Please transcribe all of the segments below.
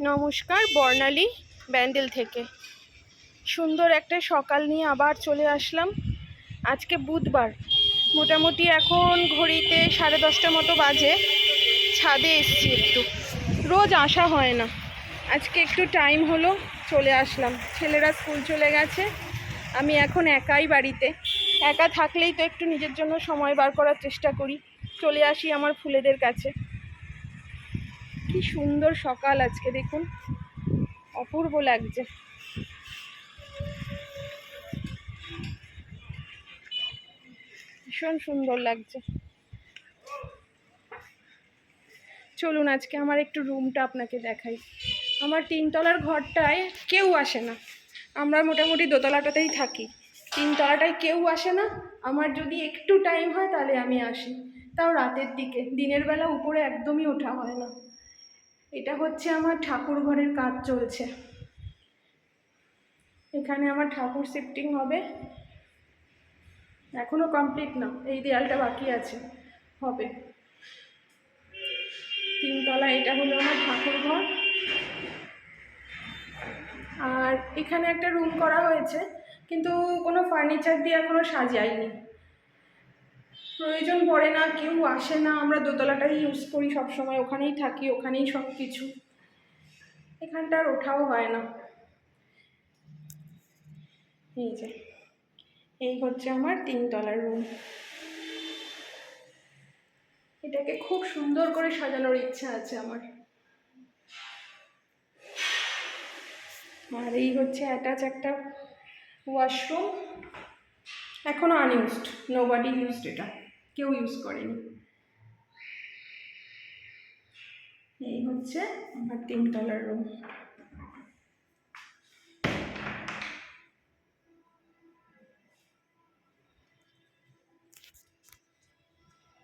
নমস্কার, বর্ণালী ব্যান্ডেল থেকে। সুন্দর একটা সকাল নিয়ে আবার চলে আসলাম। আজকে বুধবার। মোটামুটি এখন ঘড়িতে সাড়ে দশটা মতো বাজে। ছাদে এসছি একটু। রোজ আসা হয় না। আজকে একটু টাইম হলো, চলে আসলাম। ছেলেরা স্কুল চলে গেছে। আমি এখন একাই বাড়িতে। একা থাকলেই তো একটু নিজের জন্য সময় বার করার চেষ্টা করি। চলে আসি আমার ফুলেদের কাছে। কি সুন্দর সকাল আজকে, দেখুন। অপূর্ব লাগছে। ভীষণ সুন্দর লাগছে। চলুন, আজকে আমার একটু রুমটা আপনাকে দেখাই। আমার তিনতলার ঘরটায় কেউ আসে না। আমরা মোটামুটি দোতলাটাতেই থাকি। তিনতলাটায় কেউ আসে না। আমার যদি একটু টাইম হয়, তাহলে আমি আসি। তাও রাতের দিকে। দিনের বেলা উপরে একদমই ওঠা হয় না। এটা হচ্ছে আমার ঠাকুর ঘরের কাজ চলছে। এখানে আমার ঠাকুর শিফটিং হবে। এখনও কমপ্লিট না, এই দেয়ালটা বাকি আছে, হবে। তিনতলা, এটা হলো আমার ঠাকুর ঘর আর এখানে একটা রুম করা হয়েছে, কিন্তু কোনো ফার্নিচার দিয়ে এখনও সাজাইনি। প্রয়োজন পড়ে না, কেউ আসে না, আমরা দোতলাটাই ইউজ করি সবসময়, ওখানেই থাকি, ওখানেই সব কিছু এখানটা আর ওঠাও হয় না। এই যে, এই হচ্ছে আমার তিনতলার রুম এটাকে খুব সুন্দর করে সাজানোর ইচ্ছা আছে আমার। আর এই হচ্ছে অ্যাটাচ একটা ওয়াশরুম এখনও আনইউজড নো বাডি ইউজড এটা। কেউ ইউজ করেনি। এই হচ্ছে আমার তিনতলার রুম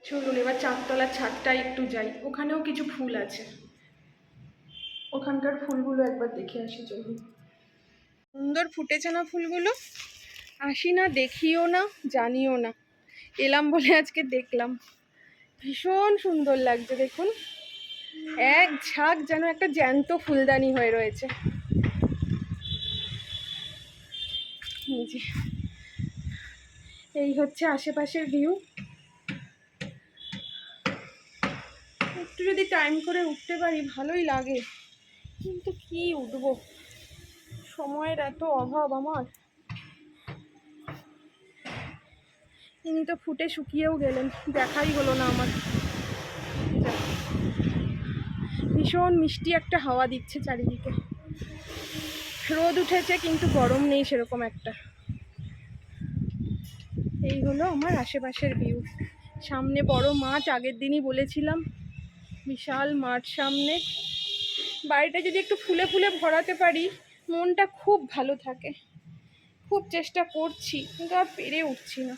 চলুন, এবার চারতলার ছাদটা একটু যাই। ওখানেও কিছু ফুল আছে। ওখানকার ফুলগুলো একবার দেখে আসি, চলুন। সুন্দর ফুটেছে না ফুলগুলো? আসি না, দেখিও না, জানিও না। এলাম বলে আজকে দেখলাম। ভীষণ সুন্দর লাগছে, দেখুন। এক ঝাঁক যেন একটা জ্যান্ত ফুলদানি হয়ে রয়েছে। এই হচ্ছে আশেপাশের ভিউ একটু যদি টাইম করে উঠতে পারি, ভালোই লাগে। কিন্তু কি উঠবো? সময়ের এত অভাব আমার। ইনি তো ফুটে শুকিয়েও গেলেন, দেখাই হলো না আমার। ভীষণ মিষ্টি একটা হাওয়া দিচ্ছে চারিদিকে। রোদ উঠেছে, কিন্তু গরম নেই সেরকম একটা। এই হলো আমার আশেপাশের ভিউ সামনে বড় মাঠ আগের দিনই বলেছিলাম। বিশাল মাঠ সামনে। বাড়িটা যদি একটু ফুলে ফুলে ভরাতে পারি, মনটা খুব ভালো থাকে। খুব চেষ্টা করছি, কিন্তু আর পেরে উঠছি না।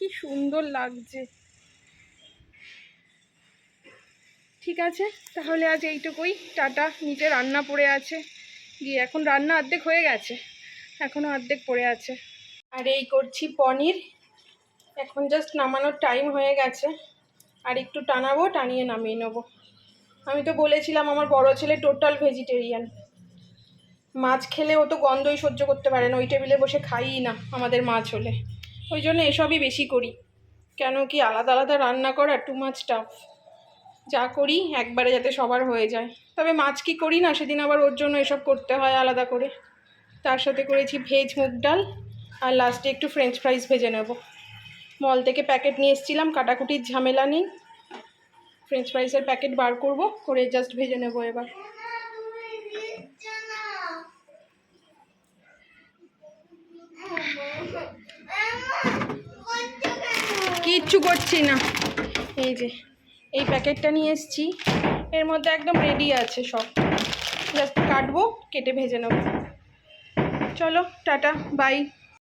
কি সুন্দর লাগছে। ঠিক আছে, তাহলে আজ এইটুকুই। টাটা, নিচে রান্না পড়ে আছে। দিয়ে এখন রান্না অর্ধেক হয়ে গেছে এখনও অর্ধেক পড়ে আছে। আর এই করছি পনির। এখন জাস্ট নামানোর টাইম হয়ে গেছে। আর একটু টানাবো, টানিয়ে নামিয়ে নেব। আমি তো বলেছিলাম আমার বড় ছেলে টোটাল ভেজিটেরিয়ান। মাছ খেলে ও তো গন্ধই সহ্য করতে পারে না, ওই টেবিলে বসে খাইই না আমাদের মাছ হলে। ওই জন্য এসবই বেশি করি। কেন কি আলাদা আলাদা রান্না করা টু মাছ টাফ যা করি একবারে যাতে সবার হয়ে যায়। তবে মাছ কি করি না, সেদিন আবার ওর জন্য এসব করতে হয় আলাদা করে। তার সাথে করেছি ভেজ মুগ ডাল আর লাস্টে একটু ফ্রেঞ্চ ফ্রাইজ ভেজে নেব। মল থেকে প্যাকেট নিয়ে এসেছিলাম, কাটাকুটির ঝামেলা নেই। ফ্রেঞ্চ ফ্রাইসের প্যাকেট বার করব, করে জাস্ট ভেজে নেব এবার। কিচ্ছু করছি না। এই যে, এই প্যাকেটটা নিয়ে এসছি। এর মধ্যে একদম রেডি আছে সব। জাস্ট কাটবো, কেটে ভেজে নেব। চলো, টাটা বাই